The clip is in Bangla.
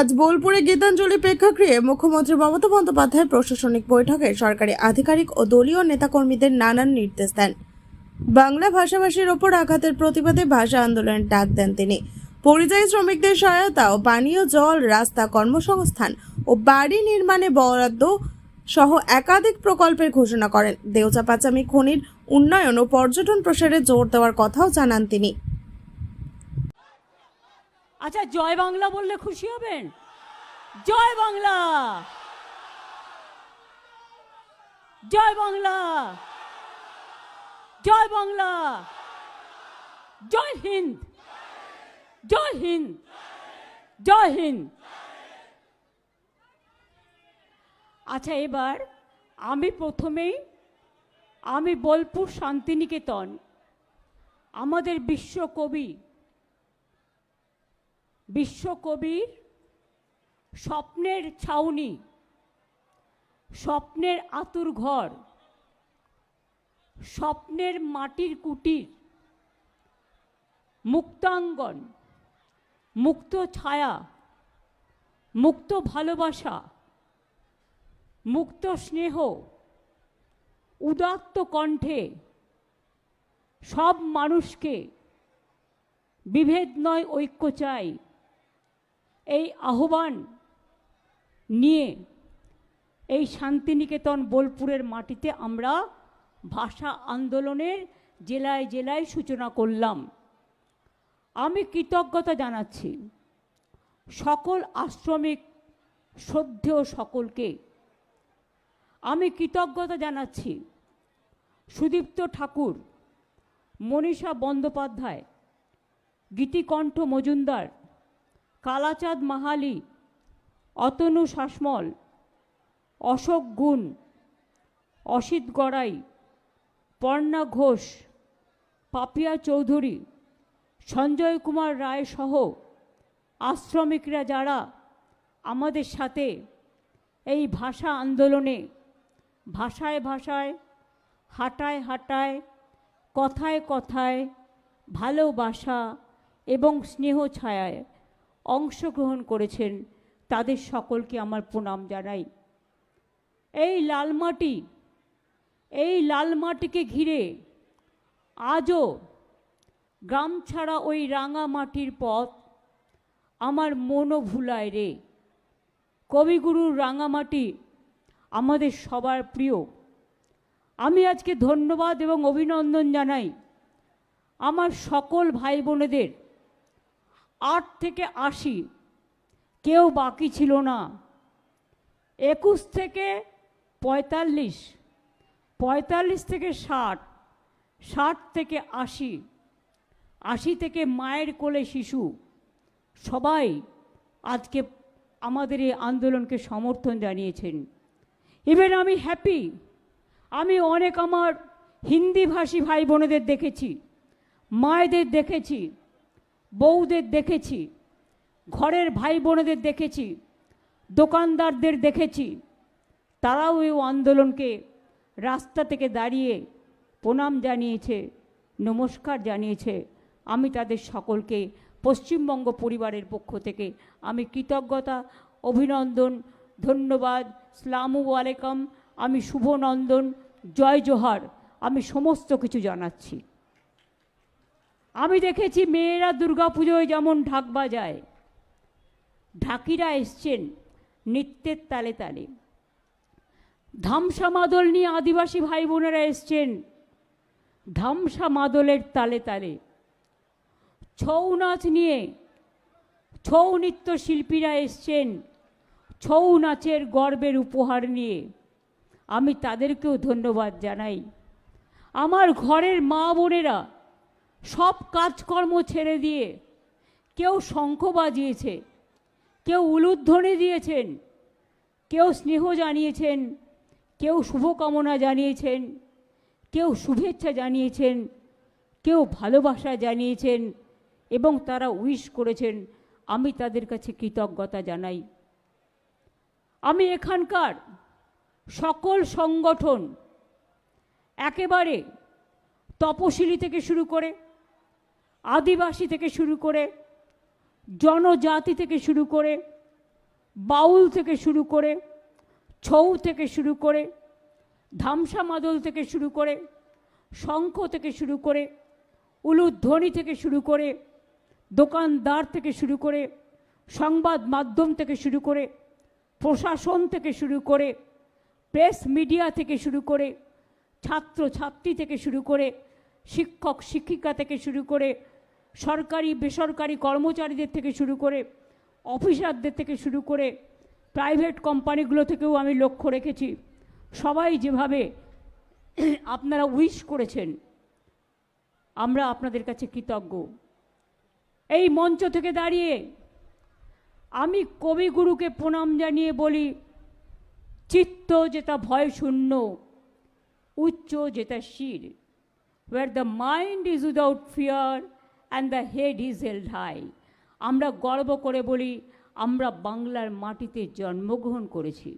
আজ বোলপুরে গীতাঞ্জলি প্রেক্ষাগৃহে মুখ্যমন্ত্রী মমতা বন্দ্যোপাধ্যায় প্রশাসনিক বৈঠকে সরকারি আধিকারিক ও দলীয় নেতাকর্মীদের নানান নির্দেশ দেন। বাংলা ভাষাভাষীর ওপর আঘাতের প্রতিবাদে ভাষা আন্দোলনের ডাক দেন তিনি। পরিযায়ী শ্রমিকদের সহায়তা ও পানীয় জল, রাস্তা, কর্মসংস্থান ও বাড়ি নির্মাণে বরাদ্দ সহ একাধিক প্রকল্পের ঘোষণা করেন। দেওচা পাচামি খনির উন্নয়ন ও পর্যটন প্রসারে জোর দেওয়ার কথাও জানান তিনি। আচ্ছা জয় বাংলা বললে খুশি হবেন? জয় বাংলা! জয় বাংলা! জয় বাংলা! জয় হিন্দ! জয় হিন্দ! জয় হিন্দ! আচ্ছা এবার আমি প্রথমেই, আমি বোলপুর শান্তিনিকেতন, আমাদের বিশ্বকবি বিশ্বকবির স্বপ্নের ছাউনি, স্বপ্নের আতুর ঘর, স্বপ্নের মাটির কুটির, মুক্তাঙ্গন, মুক্ত ছায়া, মুক্ত ভালোবাসা, মুক্ত স্নেহ, উদাত্ত কণ্ঠে সব মানুষকে বিভেদ নয় ঐক্য চাই। এই আহ্বান নিয়ে এই শান্তিনিকেতন বোলপুরের মাটিতে আমরা ভাষা আন্দোলনের জেলায় জেলায় সূচনা করলাম। আমি কৃতজ্ঞতা জানাচ্ছি সকল আশ্রমিক, শ্রদ্ধেয় সকলকে। আমি কৃতজ্ঞতা জানাচ্ছি সুদীপ্ত ঠাকুর, মনীষা বন্দ্যোপাধ্যায়, গীতিকণ্ঠ মজুমদার কালাচাঁদ মাহালি, অতনু শাসমল, অশোক গুণ, অসিত গড়াই, পর্ণা ঘোষ, পাপিয়া চৌধুরী, সঞ্জয় কুমার রায় সহ আশ্রমিকরা যারা আমাদের সাথে এই ভাষা আন্দোলনে ভাষায় ভাষায়, হাঁটায় হাঁটায়, কথায় কথায় ভালোবাসা এবং স্নেহ ছায়ায় অংশগ্রহণ করেছেন, তাদের সকলকে আমার প্রণাম জানাই। এই লালমাটি এই লালমাটিকে ঘিরে আজও গ্রাম ছাড়া ওই রাঙা মাটির পথ আমার মনও ভুলায় রে। কবিগুরুর রাঙামাটি আমাদের সবার প্রিয়। আমি আজকে ধন্যবাদ এবং অভিনন্দন জানাই আমার সকল ভাই বোনেদের আট থেকে আশি। কেউ বাকি ছিল না। একুশ থেকে পঁয়তাল্লিশ। পঁয়তাল্লিশ থেকে ষাট। ষাট থেকে আশি। আশি থেকে মায়ের কোলে শিশু। সবাই আজকে আমাদের এই আন্দোলনকে সমর্থন জানিয়েছেন। ইভেন আমি হ্যাপি আমি অনেক আমার হিন্দিভাষী ভাই বোনেদের দেখেছি। মায়েদের দেখেছি। বউদের দেখেছি, ঘরের ভাই বোনেদের দেখেছি, দোকানদারদের দেখেছি। তারাও এই আন্দোলনকে রাস্তা থেকে দাঁড়িয়ে প্রণাম জানিয়েছে, নমস্কার জানিয়েছে। আমি তাদের সকলকে, পশ্চিমবঙ্গ পরিবারের পক্ষ থেকে আমি কৃতজ্ঞতা, অভিনন্দন, ধন্যবাদ, সালামু আলাইকাম, আমি শুভনন্দন, জয় জোহার, আমি সমস্ত কিছু জানাচ্ছি। আমি দেখেছি মেয়েরা দুর্গাপুজোয় যেমন ঢাক বাজায়। ঢাকিরা এসছেন নৃত্যের তালে তালে। ধামসা মাদল নিয়ে আদিবাসী ভাই বোনেরা এসছেন ধামসা মাদলের তালে তালে। ছৌ নাচ নিয়ে ছৌ নৃত্য শিল্পীরা এসছেন ছৌ নাচের গর্বের উপহার নিয়ে। আমি তাদেরকেও ধন্যবাদ জানাই। আমার ঘরের মা বোনেরা সব কাজকর্ম ছেড়ে দিয়ে কেউ শঙ্খ বাজিয়েছে, কেউ উলুধ্বনি দিয়েছেন, কেউ স্নেহ জানিয়েছেন, কেউ শুভকামনা জানিয়েছেন, কেউ শুভেচ্ছা জানিয়েছেন, কেউ ভালোবাসা জানিয়েছেন এবং তারা উইশ করেছেন, আমি তাদের কাছে কৃতজ্ঞতা জানাই। আমি এখানকার সকল সংগঠন একেবারে তপশিলি থেকে শুরু করে আদিবাসী থেকে শুরু করে জনজাতি থেকে শুরু করে বাউল থেকে শুরু করে ছৌ থেকে শুরু করে ধামসা মাদল থেকে শুরু করে শঙ্খ থেকে শুরু করে উলুধ্বনি থেকে শুরু করে দোকানদার থেকে শুরু করে সংবাদ মাধ্যম থেকে শুরু করে প্রশাসন থেকে শুরু করে প্রেস মিডিয়া থেকে শুরু করে ছাত্র ছাত্রী থেকে শুরু করে শিক্ষক শিক্ষিকা থেকে শুরু করে সরকারি, বেসরকারি কর্মচারীদের থেকে শুরু করে অফিসারদের থেকে শুরু করে প্রাইভেট কোম্পানিগুলো থেকেও আমি লক্ষ্য রেখেছি। সবাই যেভাবে আপনারা উইশ করেছেন, আমরা আপনাদের কাছে কৃতজ্ঞ। এই মঞ্চ থেকে দাঁড়িয়ে আমি কবিগুরুকে প্রণাম জানিয়ে বলি, চিত্ত যেটা ভয় শূন্য, উচ্চ যেটা শির। Where the mind is without fear and the head is held high. আমরা গর্ব করে বলি, আমরা বাংলার মাটিতে জন্মগ্রহণ করেছি।